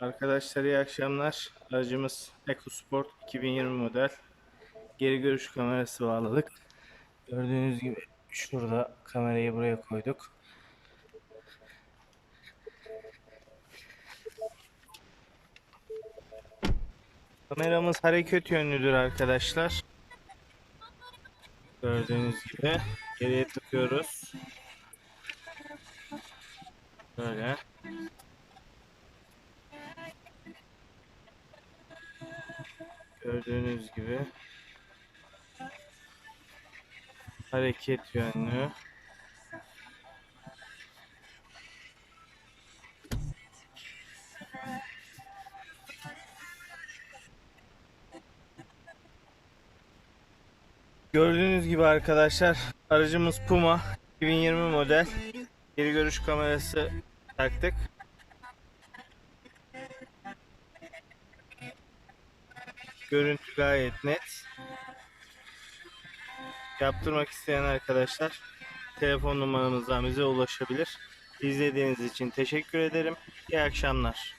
Arkadaşlar iyi akşamlar. Aracımız EcoSport 2020 model. Geri görüş kamerası bağladık. Gördüğünüz gibi şurada kamerayı buraya koyduk. Kameramız hareket yönlüdür arkadaşlar. Gördüğünüz gibi geriye tıkıyoruz. Böyle. Gördüğünüz gibi hareket yönlü. Gördüğünüz gibi arkadaşlar aracımız Puma 2020 model. Geri görüş kamerası taktık. Görüntü gayet net. Yaptırmak isteyen arkadaşlar telefon numaramızdan bize ulaşabilir. İzlediğiniz için teşekkür ederim. İyi akşamlar.